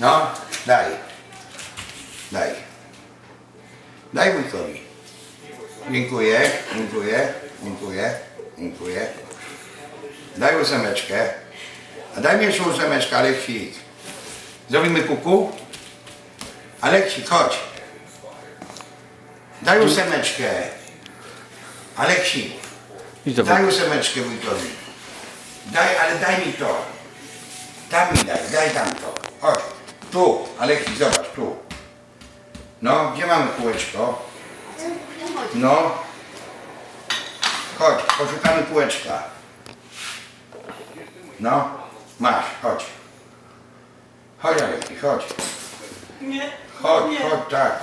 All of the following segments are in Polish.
No, daj. Daj. Daj wujkowi. Dziękuję, dziękuję, dziękuję, dziękuję. Daj ósemeczkę. A daj mi jeszcze ósemeczkę, Aleksik. Zrobimy kuku? Aleksik, chodź. Daj ósemeczkę. Aleksik, daj ósemeczkę wujkowi. Daj, ale daj mi to. Tam mi daj, daj tam to. Chodź. Tu, Aleksik, zobacz, tu. No, gdzie mamy kółeczko? No. Chodź, poszukamy kółeczka. No, masz, chodź. Chodź Aleksik, chodź. Nie. Chodź, nie. chodź, tak.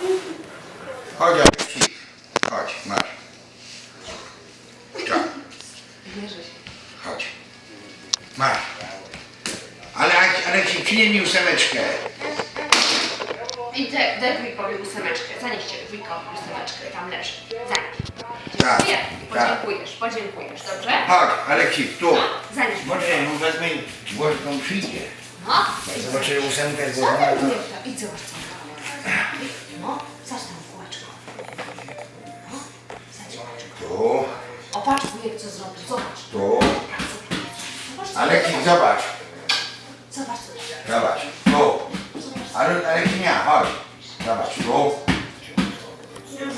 Chodź Aleksik, chodź, masz. Tak, chodź. Masz. Ale Aleksik, przynieś mi ósemeczkę. I daj, daj wujkowi ósemeczkę. Zanieście wujkowi ósemeczkę, tam leży. Zanieś. Tak, Dziękuję. tak. Podziękujesz, podziękujesz, dobrze? Chodź, Aleksik, tu. No, zanieś. Może no wezmę tą przyjdzie. No. Zobaczę ósemkę wujek tam? I zobacz co tam. No, zaś tam kółeczko. No, zaś kółeczko. Tu, O, patrz wujek co zrobił, zobacz. tu. Aleksik, zobacz. Zobacz. Zobacz, tu. Ale Aleksik nie, chodź. Zobacz, tu. Już.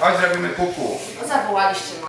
Chodź, zrobimy kuku. Zawołaliście